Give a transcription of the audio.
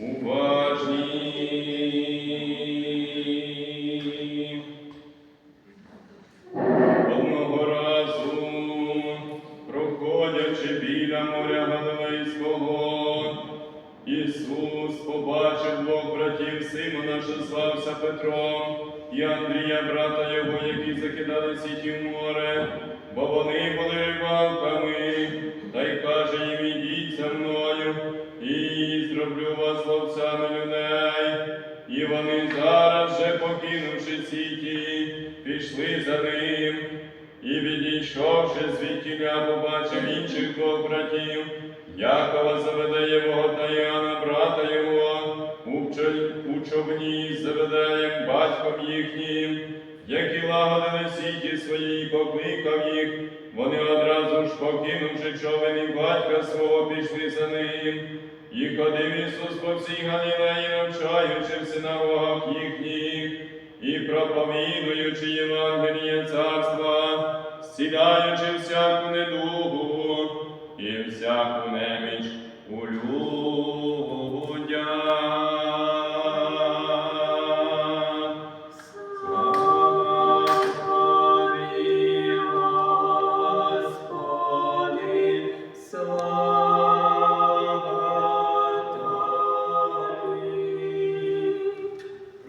Уважні. Іванця Петром і Андрія, брата його, які закидали сіті в море, бо вони були рибалками, та й каже їм, ідіть за мною, і зроблю вас ловцями людей. І вони зараз же, покинувши сіті, пішли за ним. І відійшовши звідтіля, побачив інших двох братів, Якова Заведеєвого та Яна, брата його, у, чо- у човні з Заведеєм, батьком їхнім, які лагодили сіті свої, і покликав їх. Вони одразу ж, покинувши човен і батька свого, пішли за ним. І ходив Ісус по всій Галілеї, навчаючи в синагогах їхніх, і проповідуючи Євангеліє царства, зціляючи